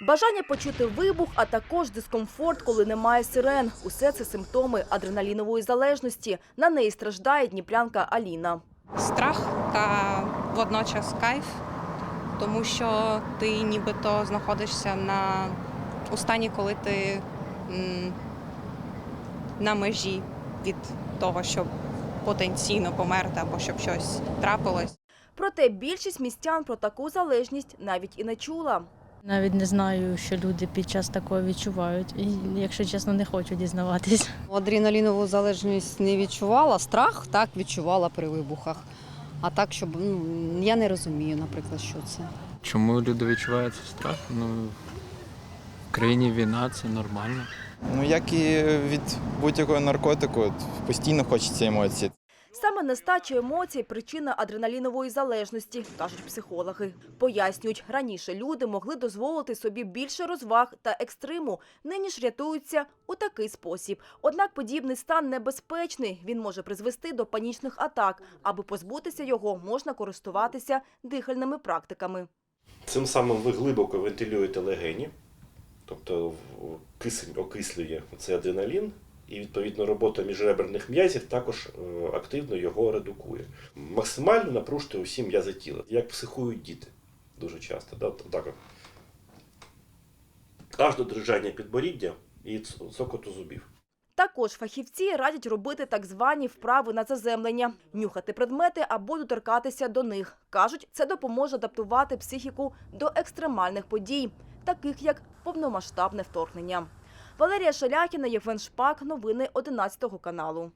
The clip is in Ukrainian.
Бажання почути вибух, а також дискомфорт, коли немає сирен. Усе це симптоми адреналінової залежності. На неї страждає дніпрянка Аліна. страх та водночас кайф, тому що ти нібито знаходишся на у стані, коли ти м, на межі від того, щоб потенційно померти або щоб щось трапилось. Проте більшість містян про таку залежність навіть і не чула. Навіть не знаю, що люди під час такого відчувають. І, якщо чесно, не хочу дізнаватись. Адреналінову залежність не відчувала. Страх так відчувала при вибухах. А так, щоб ну я не розумію, наприклад, що це. Чому люди відчувають страх? Ну, в країні війна це нормально. Ну, як і від будь-якого наркотику, постійно хочеться емоцій. Саме нестача емоцій – причина адреналінової залежності, кажуть психологи. Пояснюють, раніше люди могли дозволити собі більше розваг та екстриму, нині ж рятуються у такий спосіб. Однак подібний стан небезпечний, він може призвести до панічних атак. Аби позбутися його, можна користуватися дихальними практиками. Цим самим ви глибоко вентилюєте легені, тобто кисень окислює цей адреналін, і відповідно робота міжреберних м'язів також е, активно його редукує. Максимально напружте усі м'язи тіла, як психують діти дуже часто. Да? Так. Аж до дрижання підборіддя і цокоту зубів. Також фахівці радять робити так звані вправи на заземлення, нюхати предмети або доторкатися до них. Кажуть, це допоможе адаптувати психіку до екстремальних подій, таких як повномасштабне вторгнення. Валерія Шаляхіна, Євген Шпак. Новини 11 каналу.